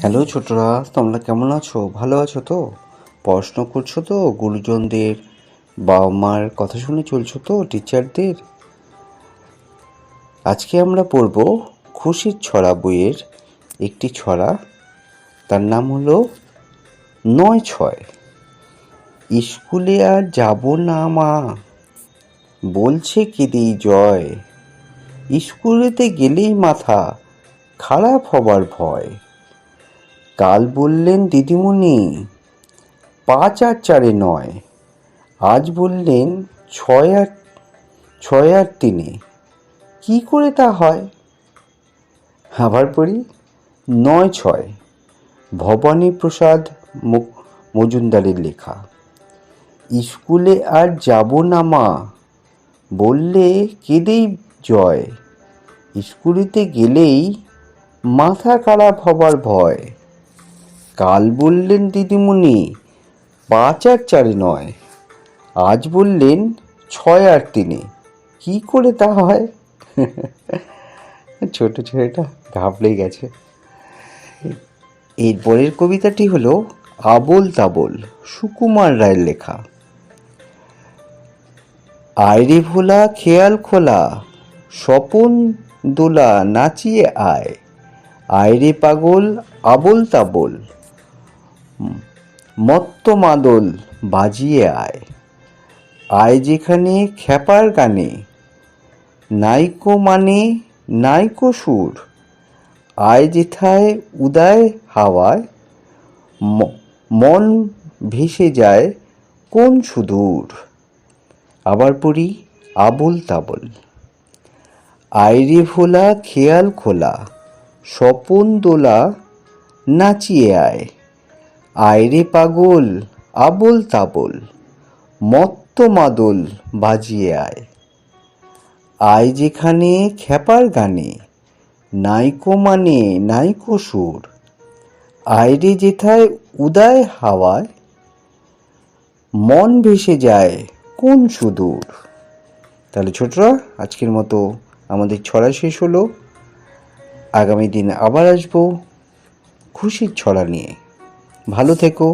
Hello ছোটরা, তোমরা কেমন আছো? ভালো আছো তো? পড়াশোনা করছ তো গুরুজনদের? বাবা মার কথা শুনে চলছো তো টিচারদের আজকে আমরা পড়ব খুশির ছড়া বইয়ের একটি ছড়া। তার নাম হলো নয় ছয়। স্কুলে আর যাব না মা, বলছে কেঁদেই জয়। স্কুলেতে গেলেই মাথা খারাপ হবার ভয়। কাল বললেন দিদিমণি, পাঁচ আর চারে নয়। আজ বললেন ছয় আর ছয় আর তিনে। কি করে তা হয়? আবার পড়ি, নয় ছয়। ভবানী প্রসাদ মজুমদারের লেখা। স্কুলে আর যাব না মা। বললে কেঁদেই জয়। স্কুলেতে গেলেই মাথা খারাপ হবার ভয়। কাল বললেন দিদিমণি, পাঁচ আর চারে নয়। আজ বললেন ছয় আর তিনে। কি করে তা হয়? ছোট ছেলেটা ঘাবড়ে গেছে। এরপরের কবিতাটি হলো আবোল তাবোল, সুকুমার রায়ের লেখা। আয়রে ভোলা, খেয়াল খোলা, স্বপন দোলা নাচিয়ে আয়। আয়রে পাগল, আবোল তাবোল মত্ত মাদল বাজিয়ে আয়। আয় যেখানে খ্যাপার গানে। নাইকো মানে নাইকো সুর। আয় যেথায় উদয় হাওয়ায়। মন ভেসে যায় কোন সুদূর। আবার পড়ি আবল তাবল। আয়রে ভোলা খেয়াল খোলা, স্বপন দোলা নাচিয়ে আয়। আয়রে পাগল, আবল তাবল, মত্ত মাদল বাজিয়ে আয়। আয় যেখানে খ্যাপার গানে, নাইকো মানে নাইকো সুর। আয়রে যেথায় উদয় হাওয়ায়, মন ভেসে যায় কোন সুদূর। তাহলে ছোটরা, আজকের মতো আমাদের ছড়া শেষ হলো। আগামী দিন আবার আসব খুশির ছড়া নিয়ে। ভালো থেকো।